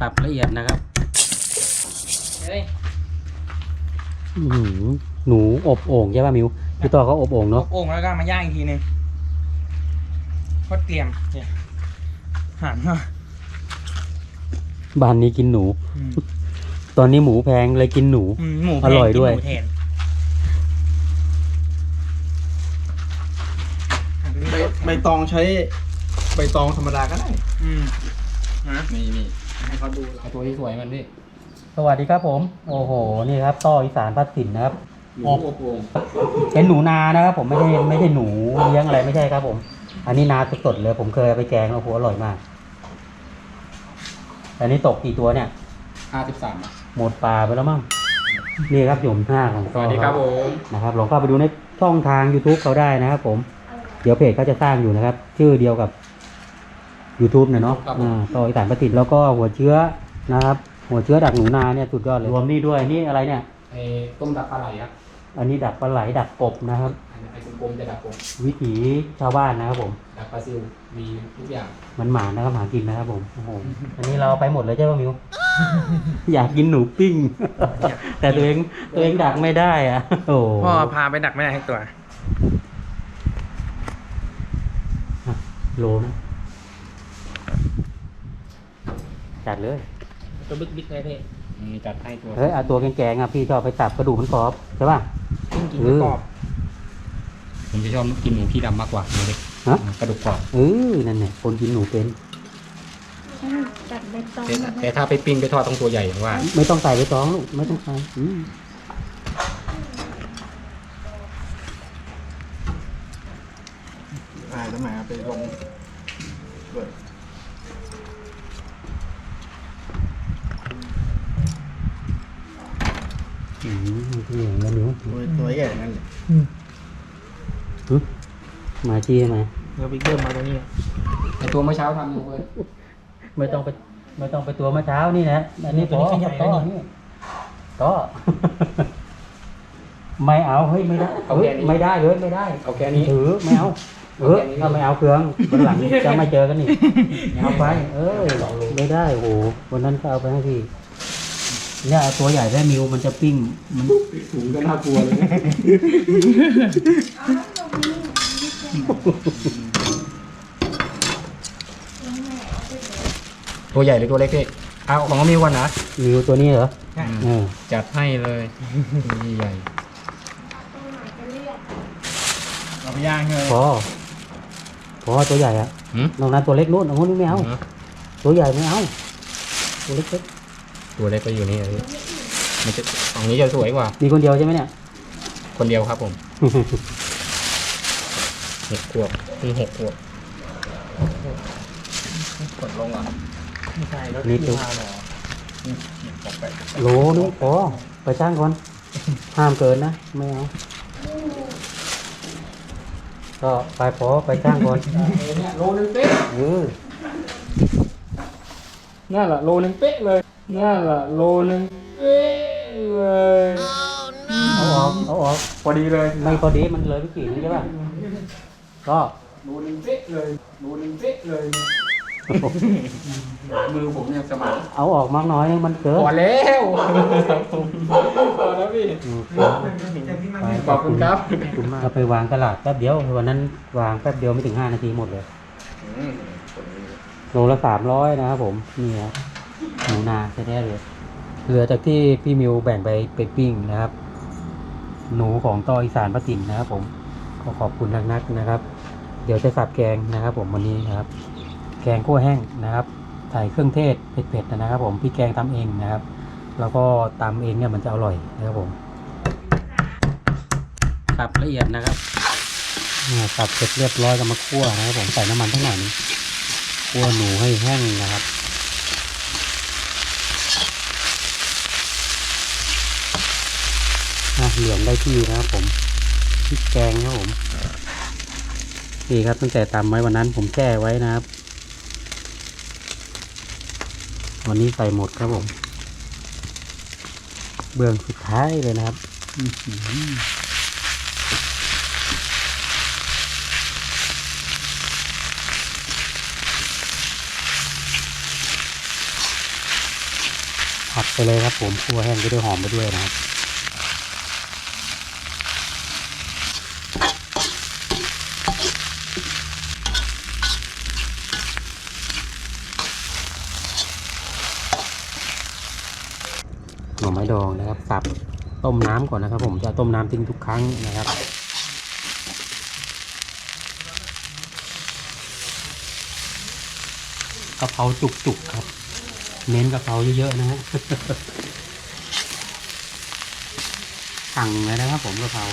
สับละเอียดนะครับเฮ้ยอื้อหือหนูอบโอ่งใช่ป่ะมิวพี่ต่อเขาอบโอ่งลเนาะบโอ่งแล้วก็มาย่างอีกทีหนึงก็เตรียมเนี่ยหั่นเนาะบ้านนี้กินหนู อืมตอนนี้หมูแพงเลยกินหนู อืมหมูแพองร่อยด้วย กินหมูแทนหั่นไปใบเรื่อยใบตองใช้ใบตองธรรมดาก็ได้อืมนะนี่นี่ ให้เขาดูเอาตัวที่สวยมันพี่สวัสดีครับผม โอ้โห นี่ครับต่ออีสานพัดสินนะครับ หมูอบโอ่งเป็นหนูนานะครับ ผมไม่ใช่ไม่ใช่หนูเลี้ยงอะไรไม่ใช่ครับ ผม อันนี้นาสดๆเลย ผมเคยเอาไปแกงโอ้โหอร่อยมาก อันนี้ตกกี่ตัวเนี่ย ห้าสิบสามหมดปลาไปแล้วมั้งนี่ครับหยุมห้าของสวัสดีครับผมนะครับลองเข้าไปดูในช่องทาง YouTube เขาได้นะครับ ผม เดี๋ยวเพจเขาจะสร้างอยู่นะครับ ชื่อเดียวกับ YouTube เนี่ยเนาะอ่าต่ออีสานประติดแล้วก็หัวเชื้อนะครับ หัวเชื้อดักหนูนาเนี่ยสุดยอดเลยรวมนี่ด้วยนี่อะไรเนี่ย ไอ้ต้มดักปลาไหลครับอันนี้ดักปลาไหลดักกบนะครับ อันนี้ไอ้กลมๆจะดักกบวิถีชาวบ้านนะครับผม ดักปลาซิวมีทุกอย่างมันหมานะครับหากินนะครับผมโอ้โหอันนี้เราไปหมดเลยใช่ป่ะมิว อยากกินหนูปิ้ง แต่ตัวเองตัวเองดักไม่ได้อะโอ้โหพ่อพาไปดักไม่ได้ทั้งตัว โลนะ จัดเลย ตัวบิ๊กบิ๊กเลยพี่อืมจัดให้ตัวเฮ้ยเอาตัวแกงๆอะพี่ชอบไปสับกระดูกมันกรอบใช่ป่ะ กินกินเออกรอบผมจะชอบกินหมูพี่ดำมากกว่าหมูเล็กฮะ กระดูกกรอบเออนั่นแหละคนกินหนูเป็น จัดใบตองแต่มาแต่ถ้าไปปิ้งไปทอดต้องตัวใหญ่อย่างว่าไม่ต้องใส่ใบตองลูกไม่ต้องใส่อืมอ่าแล้วหมาไปลงเปิด อืมที่อย่างแล้วนิ้วตัวใหญ่นั่นเลยหึมาจี้ทำไหมเราบิ๊กเบิ้มมาตรงนี้ไอตัวเมื่อเช้าทำอยู่เลยไม่ต้องไปไม่ต้องไปตัวเมื่อเช้านี่นะอันนี้ตัวนี้ขยับต่อแล้วนี่นี่ต่อไม่เอาเฮ้ยไม่ได้เฮ้ไม่ได้เลยไม่ได้เอาแค่นี้ถือไม่เอาเออถ้าไม่เอาเครื่องวันหลังจะไม่เจอกันนี่เอาไป เออไม่ได้โหวันนั้นก็เอาไปให้พี่ เนี่ยเอาตัวใหญ่ได้มิวมันจะปิ้งมันถุงก็น่ากลัวเลยตัวใหญ่หรือตัวเล็กพี่เอาของน้องมิวก่อนนะมิวตัวนี้เหรอเออจัดให้เลยตัวใหญ่เราไปย่างเลยพอพอตัวใหญ่อะหืมนอกนั้นตัวเล็กนู่นเอานู้นไม่เอาตัวใหญ่ไม่เอาตัวเล็ก ตัวเล็กก็อยู่นี่เลยมันจะฝั่งนี้จะสวยกว่าๆมีคนเดียวใช่ไหมเนี่ย คนเดียวครับผมหกขวบนี่หกขวบกดลงอะไม่ใช่รถนี่ที่ตัวมาหรอโหนึงพอไปจ้างก่อนห้ามเกินนะไม่เอาก็ไปพอไปจ้างก่อนเนี่ยโลนึงเป๊ะเออนั่นแหละโลนึงเป๊ะเลย นั่นแหละโลนึงเป๊ะเลยเอาออกเอาออกพอดีเลยไม่พอดีมันเลยไปกี่นึงใช่ป่ะก็โลนึงเป๊ะเลยโลนึงเป๊ะเลย มือผมเนี่ยสมาร์ทเอาออกมากน้อยนึงมันเกินพอแล้วพอแล้วพี่อืมไปขอบคุณครับเราไปวางตลาดแป๊บเดียววันนั้นวางแป๊บเดียวไม่ถึงห้านาทีหมดเลยโลละสามร้อยนะครับผมนี่ครับ หนูนาแท้ๆเลยเหลือจากที่พี่มิวแบ่งไปไปปิ้งนะครับ หนูของต่ออีสานประตินนะครับ ผมขอขอบคุณนักๆนะครับ เดี๋ยวจะสับแกงนะครับ ผมวันนี้นะครับ แกงคั่วแห้งนะครับใส่เครื่องเทศเผ็ดๆนะครับ ผมพี่แกงทำเองนะครับ แล้วก็ตำเองเนี่ยมันจะอร่อยนะครับผมสับละเอียดนะครับเนี่ยสับเสร็จเรียบร้อยก็มาคั่วนะครับ ผมใส่น้ำมันเท่าไหร่นึงคั่วหนูให้แห้งนะครับ อะ เหลืองได้ที่นะครับผมพริกแกงครับผมนี่ครับตั้งแต่ตำไว้วันนั้นผมแช่ไว้นะครับ วันนี้ใส่หมดครับผม เบื้องสุดท้ายเลยนะครับผัดไปเลยครับผมคั่วแห้งไปด้วยหอมไปด้วยนะครับ หน่อไม้ดองนะครับสับต้มน้ำก่อนนะครับ ผมจะต้มน้ำทิ้งทุกครั้งนะครับกะเพราจุกๆครับ เน้นกะเพราเยอะๆนะฮะสั่งเลยนะครับผมกะเพรา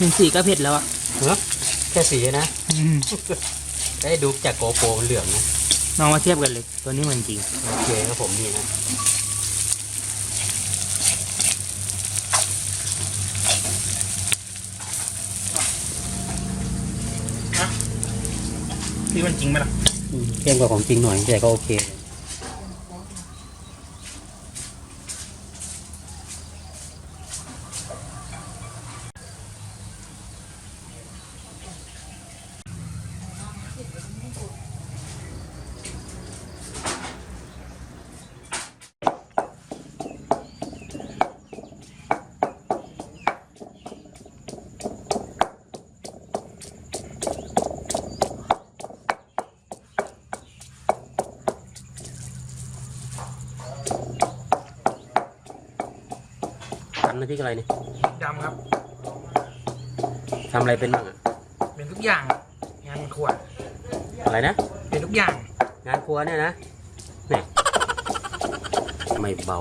หนึ่งสีก็เผ็ดแล้วอะเฮ้แค่สีนะได้ดูจากโกโปรมันเหลืองนะน้องมาเทียบกันเลย ตัวนี้เหมือนจริง โอเคครับผมนี่นะพี่มันจริงไหมล่ะ อืมเข้มกว่าของจริงหน่อยแต่ก็โอเคเลย ทำหน้าที่อะไรเนี่ยดำครับ ทำอะไรเป็นบ้างอะเป็นทุกอย่าง งานครัวอะไรนะ เป็นทุกอย่าง งานครัวเนี่ยนะเนี่ยไม่เบา